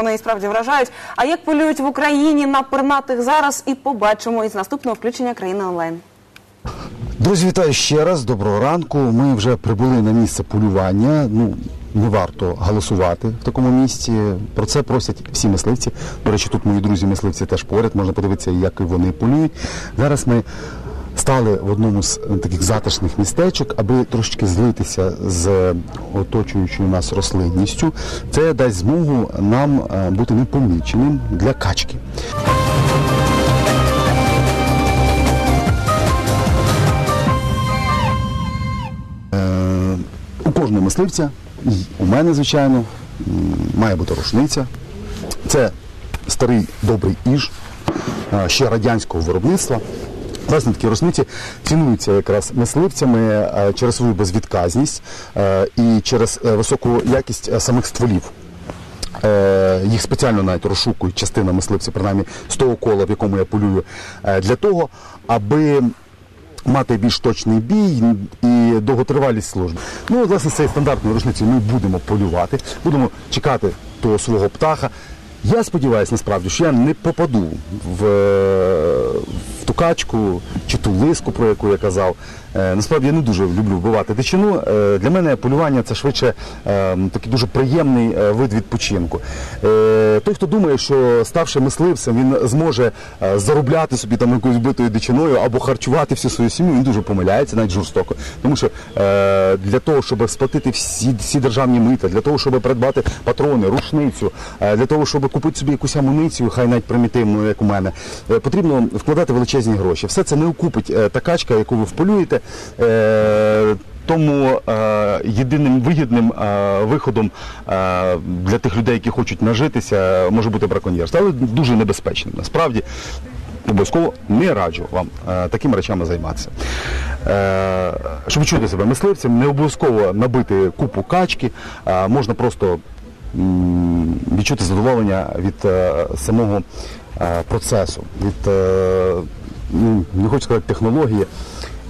вони і справді вражають. А як полюють в Україні на пернатих зараз, і побачимо із наступного включення країни онлайн. Друзі, вітаю ще раз. Доброго ранку. Ми вже прибули на місце полювання. Ну не варто голосувати в такому місці. Про це просять всі мисливці. До речі, тут мої друзі мисливці теж поряд. Можна подивитися, як вони полюють. Зараз ми стали в одному з таких затишних містечок, аби трошечки злитися з оточуючою нас рослинністю. Це дасть змогу нам е, бути непоміченим для качки. Е, У кожного мисливця, у мене, звичайно, має бути рушниця. Це старий добрий іж е, ще радянського виробництва. Такі рушниці цінуються якраз мисливцями е, через свою безвідказність е, і через е, високу якість самих стволів. Їх спеціально навіть розшукують частина мисливців, принаймні з того кола, в якому я полюю, для того, аби мати більш точний бій і довготривалість служби. Ну, власне, з цією стандартною рушницею ми будемо полювати, будемо чекати того свого птаха. Я сподіваюся, насправді, що я не попаду в, е, в ту качку чи ту лиску, про яку я казав. Е, Насправді я не дуже люблю вбивати дичину. Е, Для мене полювання це швидше е, такий дуже приємний вид відпочинку. Той, хто думає, що ставши мисливцем, він зможе заробляти собі там якоюсь битою дичиною або харчувати всю свою сім'ю, він дуже помиляється, навіть жорстоко. Тому що для того, щоб сплатити всі, всі державні мита, для того, щоб придбати патрони, рушницю, для того, щоб купити собі якусь амуніцію, хай навіть примітивну, як у мене, потрібно вкладати величезні гроші. Все це не окупить е, та качка, яку ви вполюєте. Е, тому е, єдиним вигідним е, виходом е, для тих людей, які хочуть нажитися, може бути браконьєрство, але дуже небезпечним. Насправді обов'язково не раджу вам е, такими речами займатися. Е, щоб відчути себе мисливцем, не обов'язково набити купу качки, е, можна просто м, відчути задоволення від е, самого е, процесу, від е, хочу сказати технології,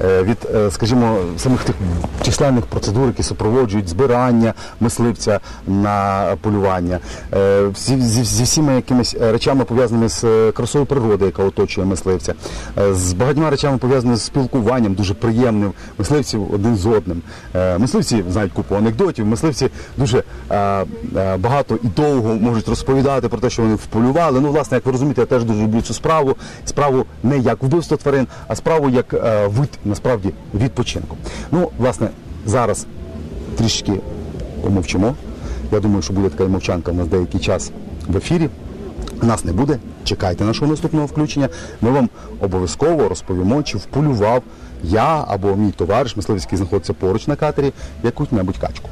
від, е, скажімо, самих тих численних процедур, які супроводжують збирання мисливця на полювання, е, всі, зі, зі всіма якимись е, речами пов'язаними з е, красою природи, яка оточує мисливця, е, з багатьма речами пов'язаними з спілкуванням, дуже приємним мисливців один з одним. Е, Мисливці знають купу анекдотів, мисливці дуже е, е, багато і довго можуть розповідати про те, що вони вполювали. Ну, власне, як ви розумієте, я теж дуже люблю цю справу. Справу не як вбивство тварин, а справу як е, вид насправді відпочинку. Ну, власне, зараз трішки помовчимо. Я думаю, що буде така мовчанка в нас деякий час в ефірі. Нас не буде. Чекайте нашого наступного включення. Ми вам обов'язково розповімо, чи вполював я або мій товариш, мисливський знаходиться поруч на катері, яку-небудь качку.